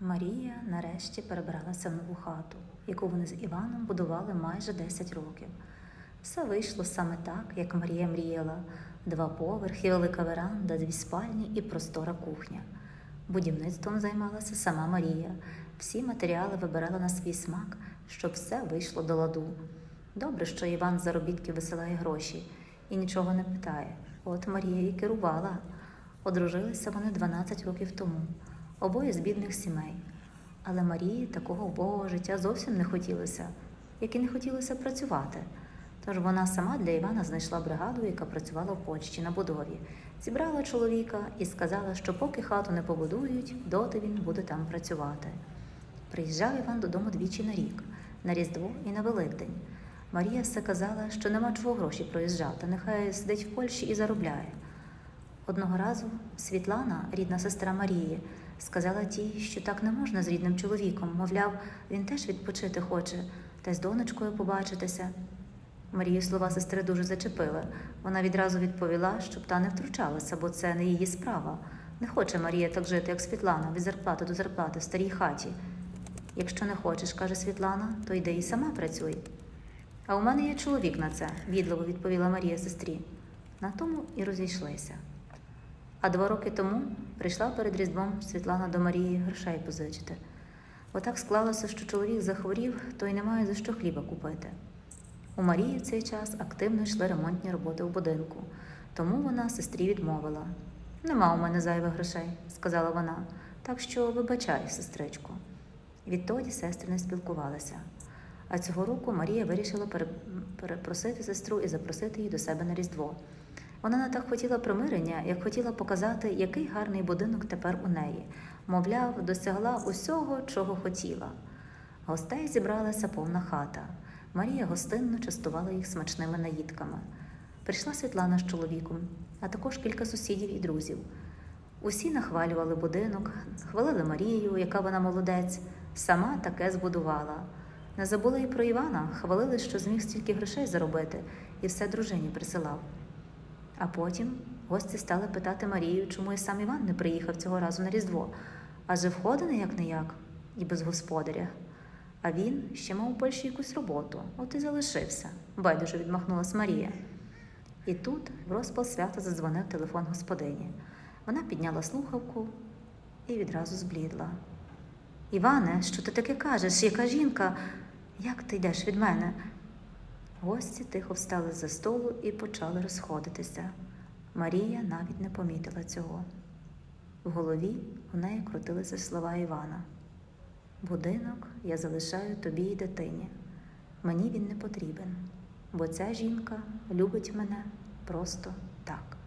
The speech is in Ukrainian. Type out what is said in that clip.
Марія нарешті перебралася в нову хату, яку вони з Іваном будували майже 10 років. Все вийшло саме так, як Марія мріяла: два поверхи, велика веранда, дві спальні і простора кухня. Будівництвом займалася сама Марія. Всі матеріали вибирала на свій смак, щоб все вийшло до ладу. Добре, що Іван з заробітків висилає гроші і нічого не питає. От Марія і керувала. Одружилися вони 12 років тому, обоє з бідних сімей. Але Марії такого убогого життя зовсім не хотілося, як і не хотілося працювати. Тож вона сама для Івана знайшла бригаду, яка працювала в Польщі на будові, зібрала чоловіка і сказала, що поки хату не побудують, доти він буде там працювати. Приїжджав Іван додому двічі на рік, на Різдво і на Великдень. Марія все казала, що нема чого гроші проїжджати, нехай сидить в Польщі і заробляє. Одного разу Світлана, рідна сестра Марії, сказала тій, що так не можна з рідним чоловіком. Мовляв, він теж відпочити хоче, та й з донечкою побачитися. Марію слова сестри дуже зачепили. Вона відразу відповіла, щоб та не втручалася, бо це не її справа. Не хоче Марія так жити, як Світлана, від зарплати до зарплати в старій хаті. Якщо не хочеш, каже Світлана, то йди і сама працюй. А у мене є чоловік на це, відливо відповіла Марія сестрі. На тому і розійшлися. А два роки тому прийшла перед Різдвом Світлана до Марії грошей позичити. Отак склалося, що чоловік захворів, то й немає за що хліба купити. У Марії в цей час активно йшли ремонтні роботи в будинку, тому вона сестрі відмовила. Нема у мене зайвих грошей, сказала вона, так що вибачай, сестричку. Відтоді сестри не спілкувалися. А цього року Марія вирішила перепросити сестру і запросити її до себе на Різдво. Вона не так хотіла примирення, як хотіла показати, який гарний будинок тепер у неї. Мовляв, досягла усього, чого хотіла. Гостей зібралася повна хата. Марія гостинно частувала їх смачними наїдками. Прийшла Світлана з чоловіком, а також кілька сусідів і друзів. Усі нахвалювали будинок, хвалили Марію, яка вона молодець, сама таке збудувала. Не забули і про Івана, хвалили, що зміг стільки грошей заробити, і все дружині присилав. А потім гості стали питати Марію, чому і сам Іван не приїхав цього разу на Різдво, адже входений як не як, і без господаря. А він ще мав у Польщі якусь роботу, от і залишився, байдуже відмахнулась Марія. І тут в розпал свята задзвонив телефон господині. Вона підняла слухавку і відразу зблідла. Іване, що ти таке кажеш? Яка жінка? Як ти йдеш від мене? Гості тихо встали за столу і почали розходитися. Марія навіть не помітила цього. В голові у неї крутилися слова Івана. Будинок я залишаю тобі і дитині. Мені він не потрібен, бо ця жінка любить мене просто так.